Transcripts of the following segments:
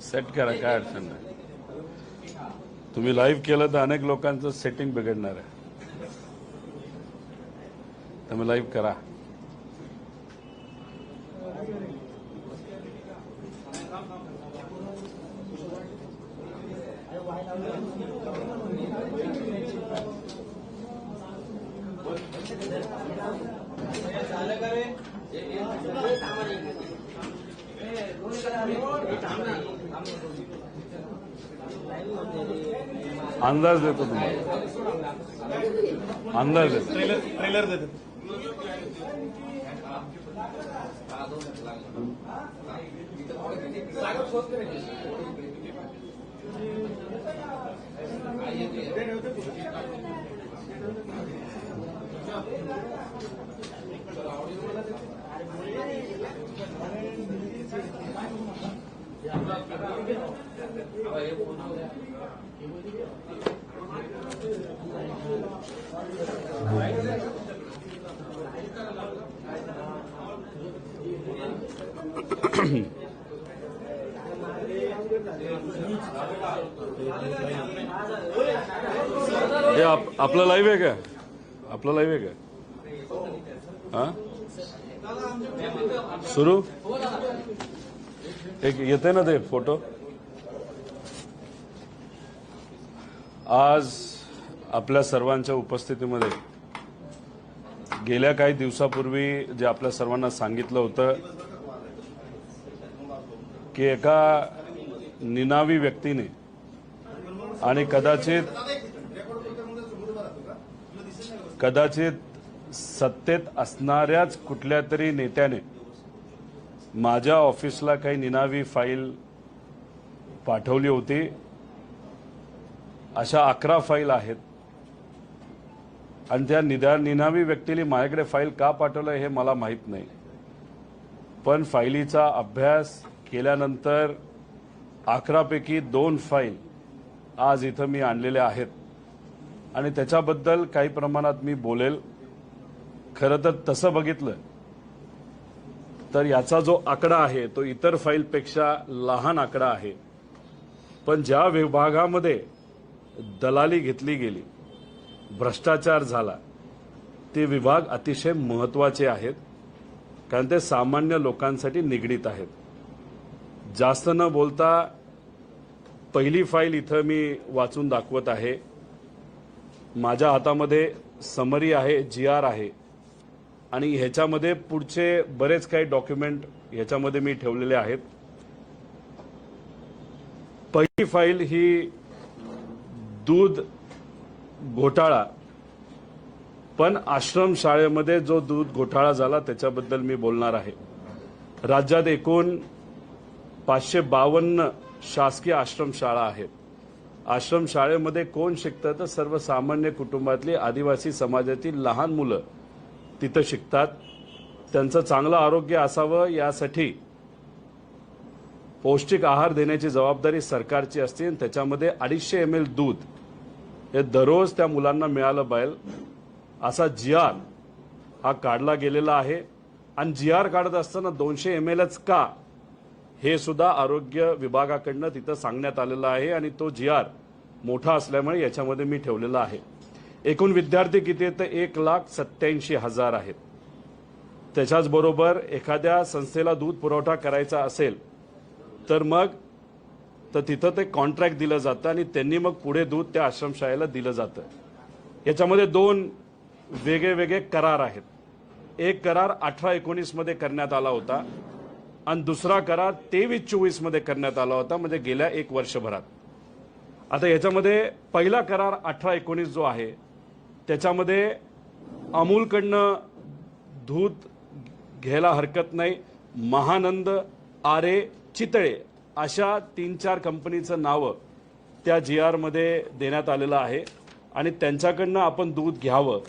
Set करा काय अडचण नाही. तुम्ही लाईव्ह केलं तर अनेक लोकांचं सेटिंग बिघडणार आहे. तुम्ही लाईव्ह करा. अंदाज देतो तुम्हाला अंदाज देतो ट्रेलर ट्रेलर देते हे आप- आपलं लाईव्ह आहे का? आपलं लाईव्ह आहे का? हा? सुरू? एक येते ना ते फोटो आज आपल्या सर्वांच्या उपस्थितीमध्ये गेल्या काही दिवसापूर्वी जे आपल्या सर्वांना सांगितलं होतं की एका निनावी व्यक्तीने आणि कदाचित कदाचित सत्तेत असणाऱ्याच कुठल्या तरी नेत्याने माझ्या ऑफिसला काही निनावी फाईल पाठवली होती. अशा अकरा फाईल आहेत. आणि त्या निदा निनावी व्यक्तीने माझ्याकडे फाईल का पाठवलं हे मला माहीत नाही. पण फाईलीचा अभ्यास केल्यानंतर अकरापैकी दोन फाईल आज इथं मी आणलेल्या आहेत. आणि त्याच्याबद्दल काही प्रमाणात मी बोलेल. खरं तर तसं बघितलं तर याचा जो आकडा आहे तो इतर फाईलपेक्षा लहान आकडा आहे. पण ज्या विभागामध्ये दलाली घेतली गेली भ्रष्टाचार झाला ते विभाग अतिशय महत्त्वाचे आहेत. कारण ते सामान्य लोकांसाठी निगडीत आहेत. जास्त न बोलता पहिली फाईल इथं मी वाचून दाखवत आहे. माझ्या हातामध्ये समरी आहे जी आर आहे. आणि ह्याच्यामध्ये पुढचे बरेच काही डॉक्युमेंट ह्याच्यामध्ये मी ठेवलेले आहेत. पहिली फाईल ही दूध घोटाळा. पण आश्रम शाळेमध्ये जो दूध घोटाळा झाला त्याच्याबद्दल मी बोलणार आहे. राज्यात एकूण पाचशे बावन्न शासकीय आश्रमशाळा आहेत. आश्रमशाळेमध्ये कोण शिकतं? तर सर्वसामान्य कुटुंबातली आदिवासी समाजातील लहान मुलं तिथं शिकतात. त्यांचं चांगलं आरोग्य असावं यासाठी पौष्टिक आहार देण्याची जबाबदारी सरकारची असते आणि त्याच्यामध्ये अडीचशे एम एल दूध हे दररोज त्या मुलांना मिळालं पाहिजे. असा जी आर हा काढला गेलेला आहे. आणि जी आर काढत असताना दोनशे एम एलच का हे सुद्धा आरोग्य विभागाकडनं तिथं सांगण्यात आलेलं आहे आणि तो जी आर मोठा असल्यामुळे याच्यामध्ये मी ठेवलेला आहे. एकूण विद्यार्थी किती आहेत? तर एक लाख सत्याऐंशी हजार आहेत. त्याच्याचबरोबर एखाद्या संस्थेला दूध पुरवठा करायचा असेल तर मग तर तिथं ते कॉन्ट्रॅक्ट दिलं जातं आणि त्यांनी मग पुढे दूध त्या आश्रमशाळेला दिलं जातं. याच्यामध्ये दोन वेगळे वेगळे करार आहेत. एक करार अठरा एकोणीसमध्ये करण्यात आला होता. आणि दुसरा करार तेवीस चोवीसमध्ये करण्यात आला होता म्हणजे गेल्या एक वर्षभरात. आता याच्यामध्ये पहिला करार अठरा एकोणीस जो आहे त्याच्यामध्ये अमूलकडनं दूध घ्यायला हरकत नाही. महानंद आरे चितळे अशा तीन चार कंपनीचं नावं त्या जी आरमध्ये देण्यात आलेलं आहे आणि त्यांच्याकडनं आपण दूध घ्यावं.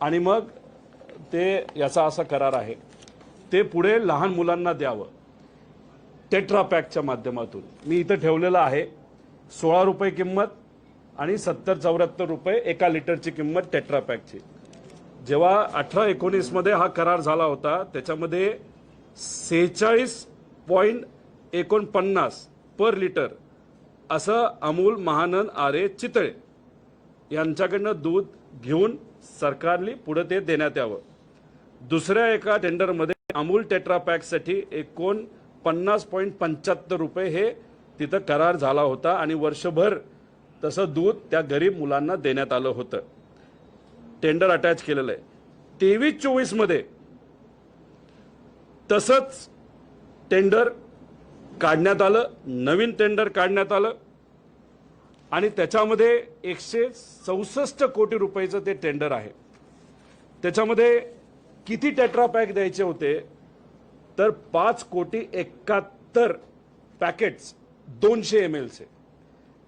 आणि मग ते याचा असा करार आहे. ते पुढे लहान मुलांना द्यावं. टेट्रा पॅकच्या माध्यमातून. मी इथं ठेवलेलं आहे. सोळा रुपये किंमत आणि सत्तर चौऱ्याहत्तर रुपये एका लिटरची किंमत टेट्रा पॅकची जेव्हा अठरा एकोणीसमध्ये हा करार झाला होता त्याच्यामध्ये सेहेचाळीस पॉईंट एकोणपन्नास पर लिटर असं अमूल महानंद आरे चितळे यांच्याकडनं दूध घेऊन सरकारने पुढे ते देण्यात यावं. दुसऱ्या एका टेंडरमध्ये अमूल टेट्रापॅकसाठी एकूण पन्नास पॉईंट पंच्याहत्तर रुपये हे तिथं करार झाला होता आणि वर्षभर तसं दूध त्या गरीब मुलांना देण्यात आलं होतं. टेंडर अटॅच केलेलं आहे. तेवीस चोवीसमध्ये तसंच टेंडर काढण्यात आलं नवीन टेंडर काढण्यात आलं आणि त्याच्यामध्ये एकशे चौसष्ट कोटी रुपयाचं ते टेंडर आहे. त्याच्यामध्ये किती टेट्रा पॅक द्यायचे होते? तर पाच कोटी एकाहत्तर पॅकेट्स दोनशे एम एलचे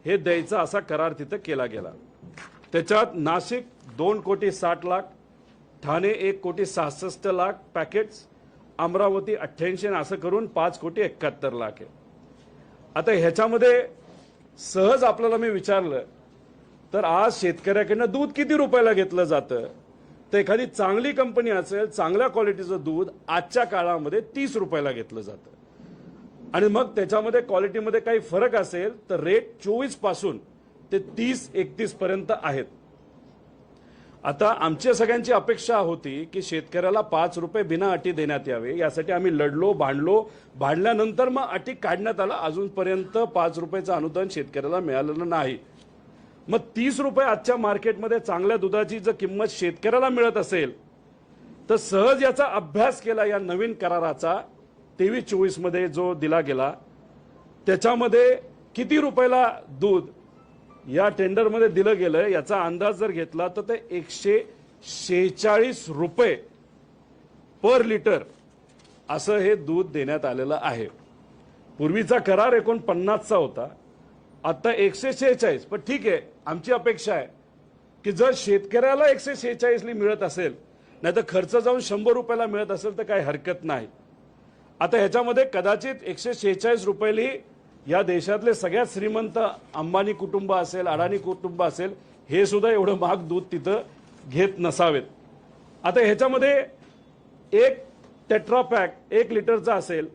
हे द्यायचा असा करार तिथं केला गेला. त्याच्यात नाशिक दोन कोटी साठ लाख ठाणे एक कोटी सहासष्ट लाख पॅकेट्स अमरावती अठ्ठ्याऐंशी आणि असं करून पाच कोटी एकाहत्तर लाख आहे. आता ह्याच्यामध्ये सहज आपल्याला मी विचारलं तर आज शेतकऱ्याकडनं दूध किती रुपयाला घेतलं जातं? तर एखादी चांगली कंपनी असेल चांगल्या क्वालिटीचं दूध आजच्या काळामध्ये तीस रुपयाला घेतलं जातं. आणि मग त्याच्यामध्ये क्वालिटीमध्ये काही फरक असेल तर रेट चोवीसपासून ते तीस एकतीस पर्यंत आहेत. आता आमच्या सगळ्यांची अपेक्षा होती की शेतकऱ्याला पाच रुपये बिना अटी देण्यात यावे यासाठी आम्ही लढलो भांडलो. भांडल्यानंतर मग अटी काढण्यात आला अजूनपर्यंत पाच रुपयाचं अनुदान शेतकऱ्याला मिळालेलं नाही. मग तीस रुपये आजच्या मार्केटमध्ये चांगल्या दुधाची जर किंमत शेतकऱ्याला मिळत असेल तर सहज याचा अभ्यास केला या नवीन कराराचा तेवीस चोवीसमध्ये जो दिला गेला त्याच्यामध्ये किती रुपयाला दूध या टेंडरमध्ये दिलं गेलं याचा अंदाज जर घेतला तर ते एकशे शेहेचाळीस रुपये पर लिटर असं हे दूध देण्यात आलेलं आहे. पूर्वीचा करार एकोणपन्नासचा होता. आता एकशे शेहेचाळीस पण ठीक आहे आमची अपेक्षा आहे की जर शेतकऱ्याला एकशे शेहेचाळीसली मिळत असेल नाही तर खर्च जाऊन शंभर रुपयाला मिळत असेल तर काही हरकत नाही. आता ह्याच्यामध्ये कदाचित एकशे शेहेचाळीस रुपयेली या देशातले सगळ्यात श्रीमंत अंबानी कुटुंब असेल अडाणी कुटुंब असेल हे सुद्धा एवढं महाग दूध तिथं घेत नसावेत. आता ह्याच्यामध्ये एक टेट्रा पॅक एक लिटरचा असेल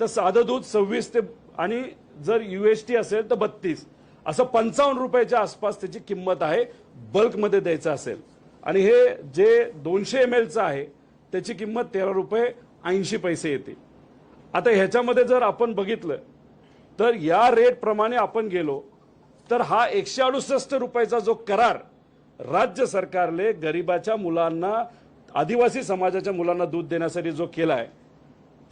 तर साधं दूध सव्वीस ते आणि जर युएसटी असेल तर बत्तीस. असं पंचावन्न रुपयाच्या आसपास त्याची किंमत आहे बल्कमध्ये द्यायचं असेल. आणि हे जे दोनशे एम एलचं आहे त्याची किंमत तेरा रुपये ऐंशी पैसे येते. आता ह्याच्यामध्ये जर आपण बघितलं तर या रेट प्रमाणे आपण गेलो तर हा एकशे अडुसष्ट रुपयाचा जो करार राज्य सरकारने गरिबाच्या मुलांना आदिवासी समाजाच्या मुलांना दूध देण्यासाठी जो केला आहे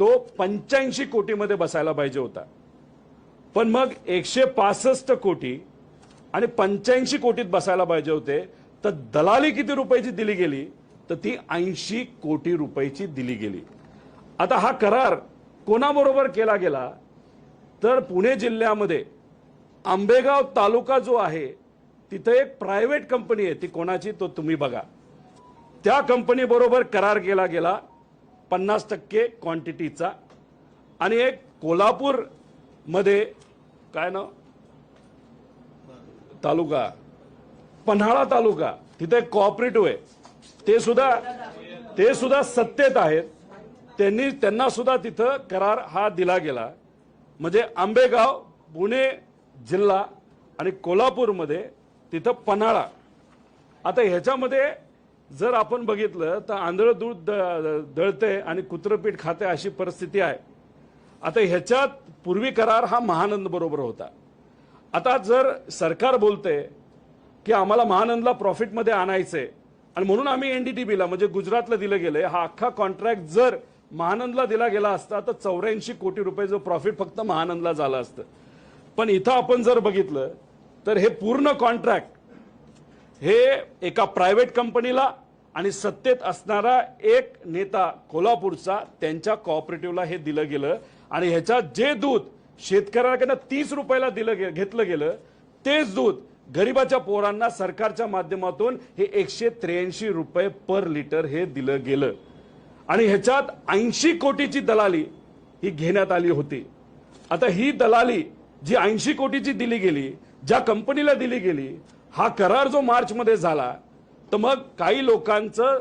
तो पंच्याऐंशी कोटीमध्ये बसायला पाहिजे होता. पण मग एकशे पासष्ट कोटी आणि पंच्याऐंशी कोटीत बसायला पाहिजे होते तर दलाली किती रुपयाची दिली गेली? तर ती ऐंशी कोटी रुपयाची दिली गेली. आता हा करार कोणाबरोबर केला गेला? तर पुणे जिल्ह्यामध्ये आंबेगाव तालुका जो आहे तिथे एक प्रायव्हेट कंपनी आहे ती कोणाची? तो तुम्ही बघा. त्या कंपनीबरोबर करार केला गेला पन्नास टक्के क्वांटिटीचा आणि एक कोल्हापूर मध्ये काय नाव? तालुका. पन्हाळा तालुका. तिथे एक कॉपरेटिव्ह आहे. ते सुद्धा ते सुद्धा सत्तेत आहेत. त्यांनी त्यांना सुद्धा तिथं करार हा दिला गेला. म्हणजे आंबेगाव पुणे जिल्हा आणि कोल्हापूरमध्ये तिथं पन्हाळा. आता ह्याच्यामध्ये जर आपण बघितलं तर आंधळ दूध द- दळते आणि कुत्रपीठ खाते अशी परिस्थिती आहे. आता ह्याच्यात पूर्वी करार हा महानंद बरोबर होता. आता जर सरकार बोलते की आम्हाला महानंदला प्रॉफिटमध्ये आणायचंय आणि म्हणून आम्ही एनडीटीबीला म्हणजे गुजरातला दिलं गेलंय हा अख्खा कॉन्ट्रॅक्ट जर महानंदला दिला गेला असता तर चौऱ्याऐंशी कोटी रुपये जो प्रॉफिट फक्त महानंदला झाला असतं. पण इथं आपण जर बघितलं तर हे पूर्ण कॉन्ट्रॅक्ट हे एका प्रायव्हेट कंपनीला आणि सत्तेत असणारा एक नेता कोल्हापूरचा त्यांच्या कॉपरेटिव्हला हे दिलं गेलं. आणि ह्याच्यात जे दूध शेतकऱ्याकडनं तीस रुपयाला दिलं गे- घेतलं गेलं तेच दूध गरिबाच्या पोरांना सरकारच्या माध्यमातून हे एकशे त्र्याऐंशी रुपये पर लिटर हे दिलं गेलं. आणि ह्याच्यात ऐंशी कोटीची दलाली ही घेण्यात आली होती. आता ही दलाली जी ऐंशी कोटीची दिली गेली ज्या कंपनीला दिली गेली हा करार जो मार्चमध्ये झाला तर मग काही लोकांचं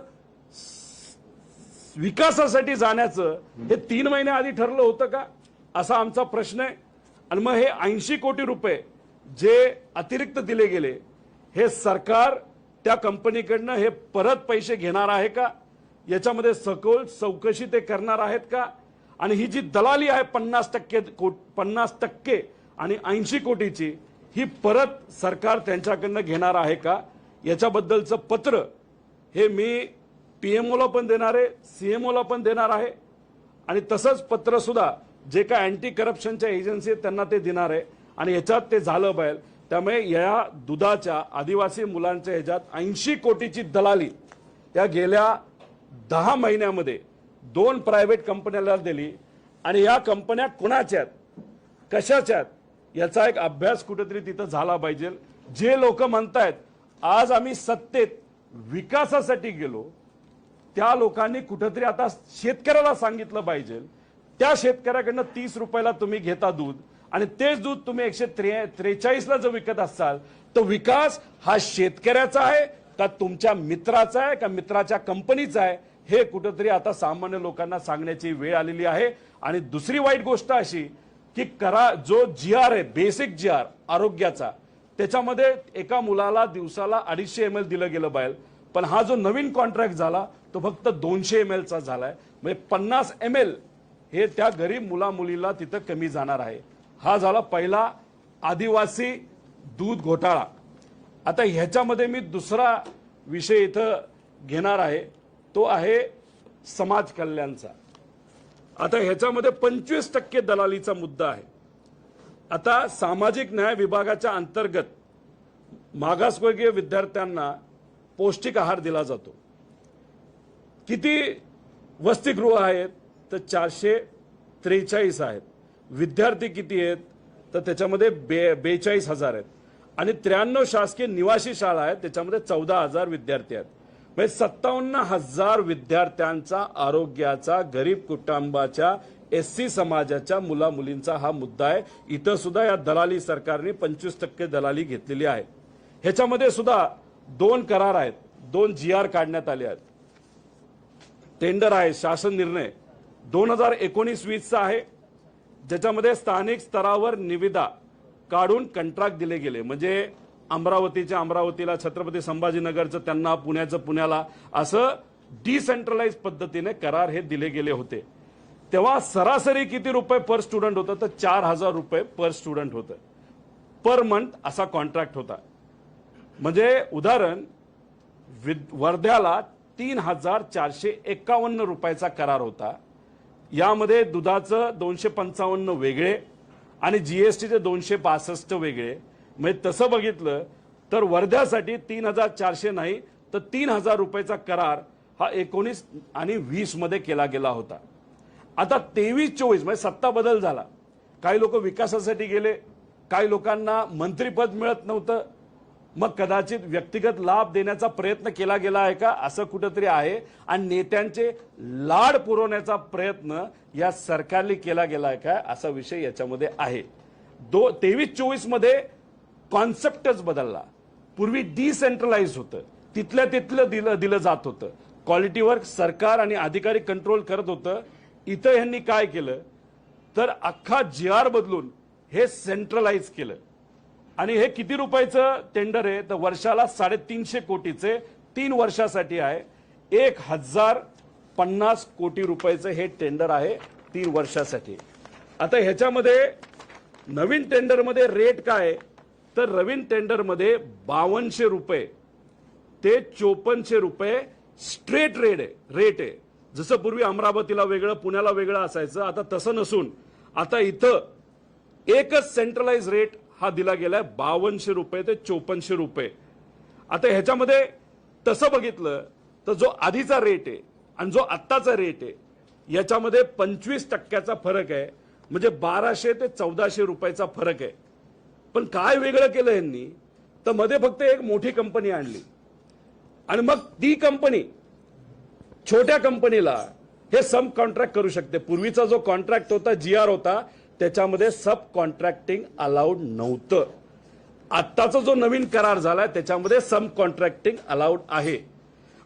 विकासासाठी जाण्याचं हे तीन महिने आधी ठरलं होतं का? असा आमचा प्रश्न आहे. आणि मग हे ऐंशी कोटी रुपये जे अतिरिक्त दिले गेले हे सरकार त्या कंपनीकडनं हे परत पैसे घेणार आहे का? याच्यामध्ये सखोल चौकशी ते करणार आहेत का? आणि ही जी दलाली आहे पन्नास टक्के पन्नास टक्के आणि ऐंशी कोटीची ही परत सरकार त्यांच्याकडनं घेणार आहे का? याच्याबद्दलचं पत्र हे मी पीएमओला पण देणार आहे सीएमओला पण देणार आहे. आणि तसंच पत्र सुद्धा जे काय अँटी करप्शनच्या एजन्सी आहेत त्यांना ते देणार आहे. आणि याच्यात ते झालं पाहिजे. त्यामुळे या दुधाच्या आदिवासी मुलांच्या ह्याच्यात ऐंशी कोटीची दलाली त्या गेल्या दहा महिन्यामध्ये दोन प्रायव्हेट कंपन्याला दिली. आणि या कंपन्या कुणाच्या आहेत? कशाच्या आहेत? याचा एक अभ्यास कुठेतरी तिथं झाला पाहिजे. जे लोक म्हणतायत आज आम्ही सत्तेत विकासासाठी गेलो. त्या लोकांनी कुठंतरी आता शेतकऱ्याला सांगितलं पाहिजे. त्या शेतकऱ्याकडनं तीस रुपयाला तुम्ही घेता दूध आणि तेच दूध तुम्ही एकशे त्रे त्रेचाळीसला जर विकत असाल तर विकास हा शेतकऱ्याचा आहे का तुमच्या मित्राचा आहे का मित्राच्या कंपनीचा आहे हे कुठंतरी आता सामान्य लोकांना सांगण्याची वेळ आलेली आहे. आणि दुसरी वाईट गोष्ट अशी की करा जो जी आर आहे बेसिक जी आर आरोग्याचा त्याच्यामध्ये एका मुलाला दिवसाला अडीचशे एम एल दिलं गेलं बाहेर. पण हा जो नवीन कॉन्ट्रॅक्ट झाला तो फक्त दोनशे एम एलचा झालाय. म्हणजे पन्नास एम एल हे त्या गरीब मुला मुलीला तिथं कमी जाणार आहे. हा झाला पहिला आदिवासी दूध घोटाळा. आता ह्याच्यामध्ये मी दुसरा विषय इथं घेणार आहे. तो आहे समाज कल्याणचा. आता ह्याच्यामध्ये पंचवीस टक्के दलालीचा मुद्दा आहे. आता सामाजिक न्याय विभागाच्या अंतर्गत मागासवर्गीय विद्यार्थ्यांना पौष्टिक आहार दिला जातो. किती वसतिगृह आहेत तर चारशे त्रेचाळीस आहेत. विद्यार्थी किती आहेत तर त्याच्यामध्ये बे बेचाळीस हजार आहेत. आणि त्र्याण्णव शासकीय निवासी शाळा आहेत त्याच्यामध्ये चौदा हजार विद्यार्थी आहेत. म्हणजे सत्तावन्न हजार विद्यार्थ्यांचा आरोग्याचा गरीब कुटुंबाच्या एस सी समाजाच्या मुला मुलींचा हा मुद्दा आहे. इथं सुद्धा या दलाली सरकारने पंचवीस टक्के दलाली घेतलेली आहे. ह्याच्यामध्ये सुद्धा दोन करार आहेत. दोन जी आर काढण्यात आले आहेत. टेंडर आहे शासन निर्णय. दोन हजार एकोणीस वीसचा आहे. ज्याच्यामध्ये स्थानिक स्तरावर निविदा काढून कंट्रॅक्ट दिले गेले. म्हणजे अमरावतीच्या अमरावतीला छत्रपती संभाजीनगरचं त्यांना पुण्याचं पुण्याला असं डिसेंट्रलाइज पद्धतीने करार हे दिले गेले होते. तेव्हा सरासरी किती रुपये पर स्टुडंट होतं? तर चार हजार रुपये पर स्टुडंट होतं. पर मंथ असा कॉन्ट्रॅक्ट होता. म्हणजे उदाहरण विद- वर्ध्याला तीन हजार चारशे एकावन्न रुपयाचा करार होता. यामध्ये दुधाचं दोनशे पंचावन्न वेगळे आणि जीएसटीचे दोनशे पासष्ट वेगळे. म्हणजे तसं बघितलं तर वर्ध्यासाठी तीन हजार चारशे नाही तर तीन हजार रुपयाचा करार हा एकोणीस आणि वीसमध्ये केला गेला होता. आता तेवीस चोवीस म्हणजे सत्ता बदल झाला. काही लोक विकासासाठी गेले काही लोकांना मंत्रीपद मिळत नव्हतं. मग कदाचित व्यक्तिगत लाभ देण्याचा प्रयत्न केला गेला आहे का? असं कुठंतरी आहे. आणि नेत्यांचे लाड पुरवण्याचा प्रयत्न या सरकारने केला गेला आहे का? असा विषय याच्यामध्ये आहे. दो तेवीस चोवीसमध्ये कॉन्सेप्टच बदलला. पूर्वी डिसेंट्रलाइज होतं. तिथल्या तिथलं दिलं दिलं जात होतं. क्वालिटीवर सरकार आणि अधिकारी कंट्रोल करत होतं. इथं ह्यांनी काय केलं? तर अख्खा जी आर बदलून हे सेंट्रलाइज केलं. आणि हे किती रुपयाचं टेंडर आहे? तर वर्षाला साडेतीनशे कोटीचे तीन वर्षासाठी आहे. एक हजार पन्नास कोटी रुपयाचं हे टेंडर आहे तीन वर्षासाठी. आता ह्याच्यामध्ये नवीन टेंडरमध्ये रेट काय आहे? तर नवीन टेंडरमध्ये बावनशे रुपये ते चोपन्नशे रुपये स्ट्रेट रेट आहे रेट आहे. जसं पूर्वी अमरावतीला वेगळं पुण्याला वेगळं असायचं आता तसं नसून आता इथं एकच सेंट्रलाइज रेट हा दिला गेलाय बावनशे रुपये ते चोपन्नशे रुपये. आता ह्याच्यामध्ये तसं बघितलं तर जो आधीचा रेट आहे आणि जो आत्ताचा रेट आहे याच्यामध्ये पंचवीस टक्क्याचा फरक आहे. म्हणजे बाराशे ते चौदाशे रुपयाचा फरक आहे. पण काय वेगळं केलं यांनी? तर मध्ये फक्त एक मोठी कंपनी आणली. आणि मग ती कंपनी छोट्या कंपनीला हे सब कॉन्ट्रॅक्ट करू शकते. पूर्वीचा जो कॉन्ट्रॅक्ट होता जी आर होता त्याच्यामध्ये सब कॉन्ट्रॅक्टिंग अलाउड नव्हतं. आत्ताचा जो नवीन करार झालाय त्याच्यामध्ये सब कॉन्ट्रॅक्टिंग अलाउड आहे.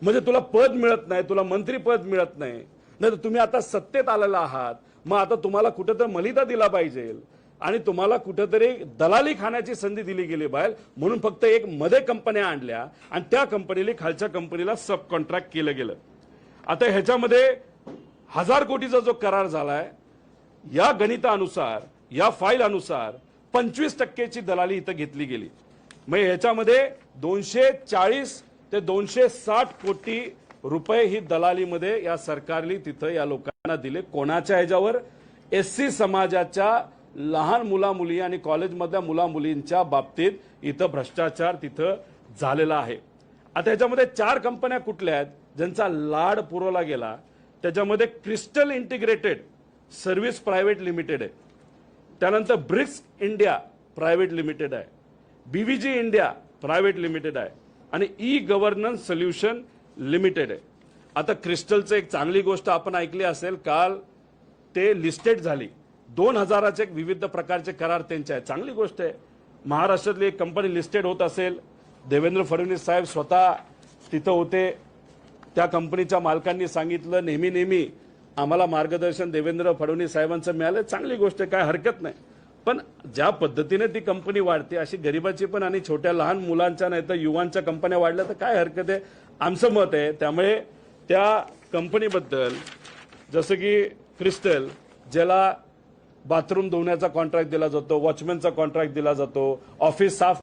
म्हणजे तुला पद मिळत नाही तुला मंत्रीपद मिळत नाही. नाही तर तुम्ही आता सत्तेत आलेला आहात. मग आता तुम्हाला कुठेतरी मलिदा दिला पाहिजे. आणि तुम्हाला कुठेतरी दलाली खाण्याची संधी दिली गेली बाहेर. म्हणून फक्त एक मध्ये कंपन्या आणल्या. आणि त्या कंपनीला खालच्या कंपनीला सब कॉन्ट्रॅक्ट केलं गेलं. आता ह्याच्यामध्ये हजार कोटीचा जो करार झालाय या गणितानुसार या फाईल अनुसार पंचवीस टक्केची दलाली इथं घेतली गेली. मग ह्याच्यामध्ये दोनशे चाळीस ते दोनशे साठ कोटी रुपये ही दलालीमध्ये या सरकारने तिथं या लोकांना दिले. कोणाच्या ह्याच्यावर? एस सी समाजाच्या लहान मुलामुली आणि कॉलेजमधल्या मुलामुलींच्या बाबतीत इथं भ्रष्टाचार तिथं झालेला आहे. आता ह्याच्यामध्ये चार कंपन्या कुठल्या आहेत? ज्यांचा लाड पुरवला गेला त्याच्यामध्ये crystal integrated service private limited आहे. त्यानंतर ब्रिक्स इंडिया प्रायव्हेट लिमिटेड आहे. बीव्हीजी इंडिया प्रायव्हेट लिमिटेड आहे. आणि ई गव्हर्नन्स सोल्युशन लिमिटेड आहे. आता क्रिस्टलचं एक चांगली गोष्ट आपण ऐकली असेल काल ते लिस्टेड झाली. दोन हजाराचे विविध प्रकारचे करार त्यांचे आहेत. चांगली गोष्ट आहे. महाराष्ट्रातली एक कंपनी लिस्टेड होत असेल. देवेंद्र फडणवीस साहेब स्वतः तिथं होते. त्या कंपनीच्या मालकांनी सांगितलं नेहमी नेहमी आम्हाला मार्गदर्शन देवेंद्र फडणवीस साहेबांचं मिळालं चांगली गोष्ट आहे काय हरकत नाही. पण ज्या पद्धतीने ती कंपनी वाढते अशी गरिबाची पण आणि छोट्या लहान मुलांच्या नाही तर युवांच्या कंपन्या वाढल्या तर काय हरकत आहे? आमचं मत आहे त्यामुळे त्या कंपनीबद्दल जसं की क्रिस्टल ज्याला बाथरूम धुवण्याचा कॉन्ट्रॅक्ट दिला जातो वॉचमॅनचा कॉन्ट्रॅक्ट दिला जातो ऑफिस साफ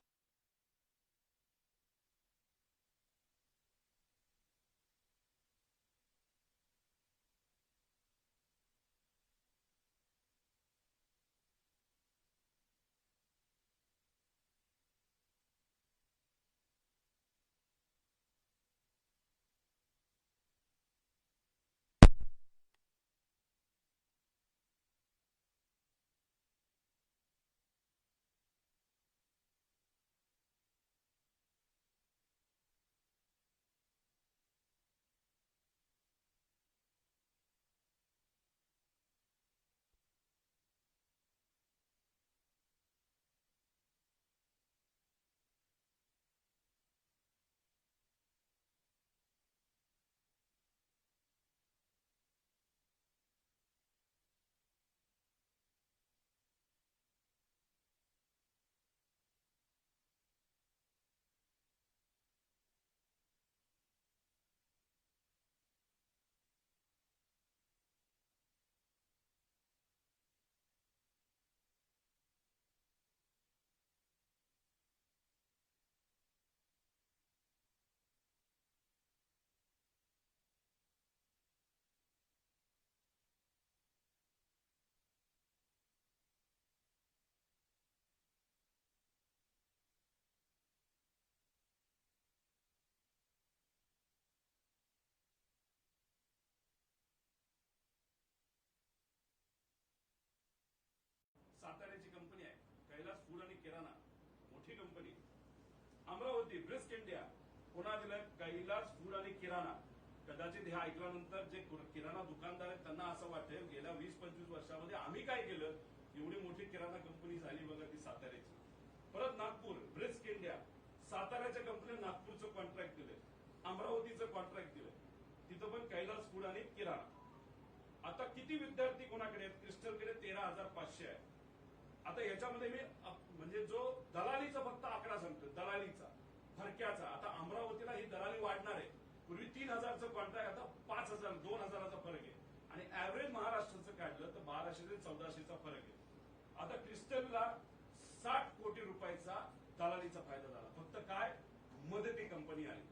ब्रिस्क इंडिया पुन्हा दिलं कैलास फूड आणि किराणा. कदाचित हे ऐकल्यानंतर जे किराणा दुकानदार आहेत त्यांना असं वाटेल गेल्या वीस पंचवीस वर्षामध्ये आम्ही काय केलं? एवढी मोठी किराणा कंपनी झाली बघा ती साताऱ्याची. परत नागपूर ब्रिस्क इंडिया. साताऱ्याच्या कंपनी नागपूरचं कॉन्ट्रॅक्ट दिलं अमरावतीचं कॉन्ट्रॅक्ट दिलं तिथं पण कैलास फूड आणि किराणा. आता किती विद्यार्थी कोणाकडे आहेत? क्रिस्टलकडे तेरा हजार पाचशे आहे. आता याच्यामध्ये मी म्हणजे जो दलालीचा फक्त आकडा सांगतो दलालीचा. फरक्याचा आता अमरावतीला ही दलाली वाढणार आहे. पूर्वी तीन हजारचं कॉन्ट्रॅक्ट आता पाच हजार दोन हजाराचा फरक आहे. आणि ऍव्हरेज महाराष्ट्राचं काढलं तर बाराशे ते चौदाशेचा फरक आहे. आता क्रिस्टलला साठ कोटी रुपयाचा दलालीचा फायदा झाला. फक्त काय? मध्ये ती कंपनी आली.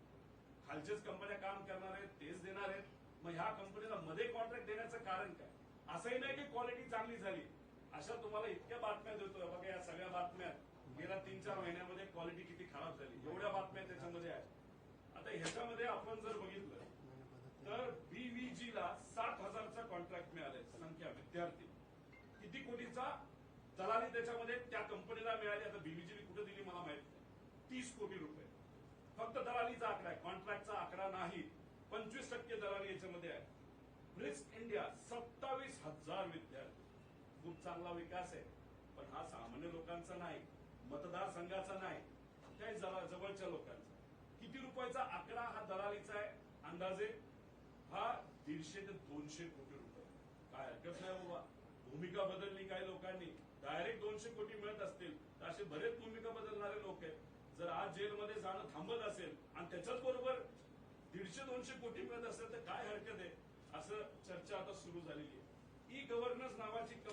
खालचेच कंपन्या काम करणार आहेत तेच देणार आहेत. मग ह्या कंपनीला मध्ये कॉन्ट्रॅक्ट देण्याचं कारण काय? असंही नाही की क्वालिटी चांगली झाली. अशा तुम्हाला इतक्या बातम्या देतोय. बघा या सगळ्या बातम्यात गेल्या तीन चार महिन्यामध्ये क्वालिटी किती खराब झाली. एवढ्या बातम्या त्याच्यामध्ये आहेत. आता ह्याच्यामध्ये आपण जर बघितलं तर बीव्हीजीला साठ हजारचा कॉन्ट्रॅक्ट मिळाले संख्या विद्यार्थी. किती कोटीचा? दलाली त्याच्यामध्ये त्या कंपनीला मिळाली. आता बीव्हीजीने कुठे दिली मला माहीत नाही. तीस कोटी रुपये. फक्त दलालीचा आकडा आहे. कॉन्ट्रॅक्टचा आकडा नाही. पंचवीस टक्के दलाली याच्यामध्ये आहे. ब्रिस्क इंडिया सत्तावीस हजार विद्यार्थी. खूप चांगला विकास आहे. पण हा सामान्य लोकांचा नाही. मतदारसंघाचा नाही त्या जवळच्या लोकांचा. किती रुपयाचा आकडा हा दलालीचा आहे? अंदाजे? हा दीडशे ते दोनशे कोटी रुपये. काय हरकत नाही बाबा. भूमिका बदलली काही लोकांनी. डायरेक्ट दोनशे कोटी मिळत असतील तर असे बरेच भूमिका बदलणारे लोक आहेत. जर आज जेलमध्ये जाणं थांबत असेल आणि त्याच्याच बरोबर दीडशे दोनशे कोटी मिळत असेल तर काय हरकत आहे? असं चर्चा आता सुरू झालेली आहे. ई गव्हर्नन्स नावाची